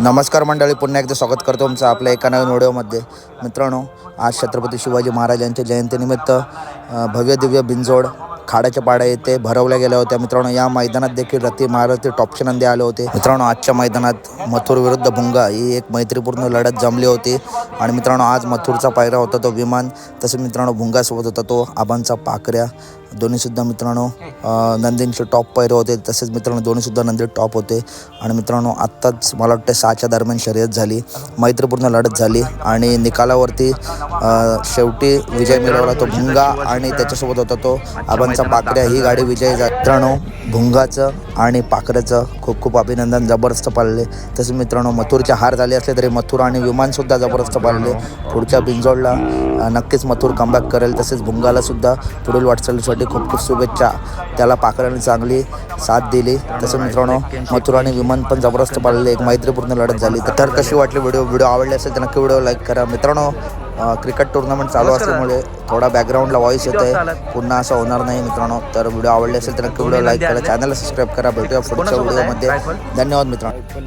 नमस्कार मंडळी पुन्हा एकदा स्वागत करतो आमचं आपल्या एका नवीन व्हिडिओमध्ये. मित्रांनो आज छत्रपती शिवाजी महाराजांच्या जयंतीनिमित्त भव्य दिव्य बिंजोड खाडाच्या पाड्या येथे भरवल्या गेल्या होत्या. मित्रांनो या मैदानात देखील रती महारथी टॉपचे नंदी आले होते. मित्रांनो आजच्या मैदानात मथुर विरुद्ध भुंगा ही एक मैत्रीपूर्ण लढत जमली होती. आणि मित्रांनो आज मथुरचा पायरा होता तो विमान. तसेच मित्रांनो भुंगासोबत होता तो आबांचा पाकऱ्या. दोन्हीसुद्धा मित्रांनो नंदींचे टॉप पैरे होते. तसेच मित्रांनो दोन्हीसुद्धा नंदी टॉप होते. आणि मित्रांनो आत्ताच मला वाटतं सहाच्या दरम्यान शर्यत झाली. मैत्रीपूर्ण लढत झाली. आणि निकालावरती शेवटी विजय मिळवला तो भुंगा आणि त्याच्यासोबत होता तो आबांचा पाकऱ्या ही गाडी विजय मित्रांनो भुंगाचं आणि पाकड्याचं खूप खूप अभिनंदन. जबरदस्त पाळले तसेच मित्रांनो मथुरचे हार झाले असले तरी मथुर आणि विमानसुद्धा जबरदस्त पाळले पुढच्या बिंजोडला नक्कीच मथुर कमबॅक करेल. तसेच भुंगालासुद्धा पुढील वाटचालीसाठी खूप खूप शुभेच्छा. त्याला पाकड्याने चांगली साथ दिली. तसं मित्रांनो मथुर आणि विमान पण जबरदस्त पाळले एक मैत्रीपूर्ण लढत झाली. तर कशी वाटली व्हिडिओ? व्हिडिओ आवडले असेल तर नक्की व्हिडिओ लाईक करा. मित्रांनो क्रिकेट टुर्नामेंट चालू असल्यामुळे थोडा बॅकग्राऊंडला व्हॉइस येत आहे पुन्हा असं होणार नाही मित्रांनो. तर व्हिडिओ आवडले असेल तर नक्की व्हिडिओ लाईक करा चॅनलला सबस्क्राईब करा. भेटूया पुढच्या व्हिडिओमध्ये धन्यवाद मित्रांनो.